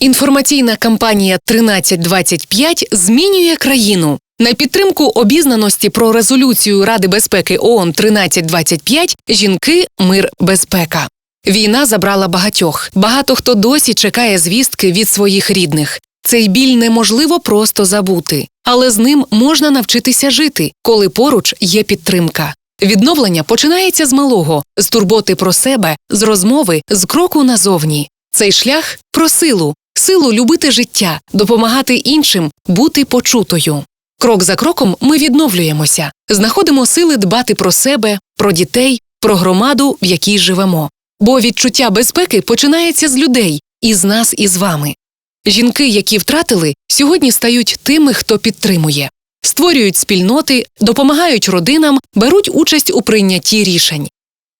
Інформаційна кампанія 1325 змінює країну. На підтримку обізнаності про резолюцію Ради безпеки ООН 1325 жінки, мир, безпека. Війна забрала багатьох. Багато хто досі чекає звістки від своїх рідних. Цей біль неможливо просто забути, але з ним можна навчитися жити, коли поруч є підтримка. Відновлення починається з малого, з турботи про себе, з розмови, з кроку назовні. Цей шлях про силу, силу любити життя, допомагати іншим, бути почутою. Крок за кроком ми відновлюємося, знаходимо сили дбати про себе, про дітей, про громаду, в якій живемо. Бо відчуття безпеки починається з людей, і з нас, і з вами. Жінки, які втратили, сьогодні стають тими, хто підтримує, створюють спільноти, допомагають родинам, беруть участь у прийнятті рішень.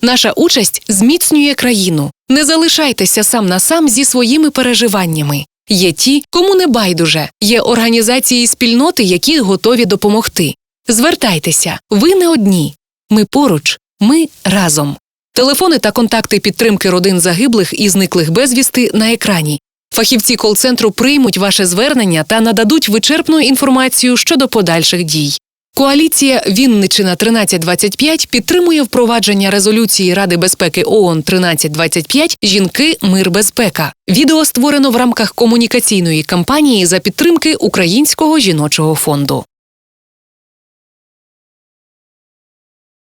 Наша участь зміцнює країну. Не залишайтеся сам на сам зі своїми переживаннями. Є ті, кому не байдуже, є організації і спільноти, які готові допомогти. Звертайтеся, ви не одні. Ми поруч, ми разом. Телефони та контакти підтримки родин загиблих і зниклих безвісти на екрані. Фахівці кол-центру приймуть ваше звернення та нададуть вичерпну інформацію щодо подальших дій. Коаліція Вінничина 1325 підтримує впровадження резолюції Ради безпеки ООН 1325 Жінки, мир, безпека. Відео створено в рамках комунікаційної кампанії за підтримки Українського жіночого фонду.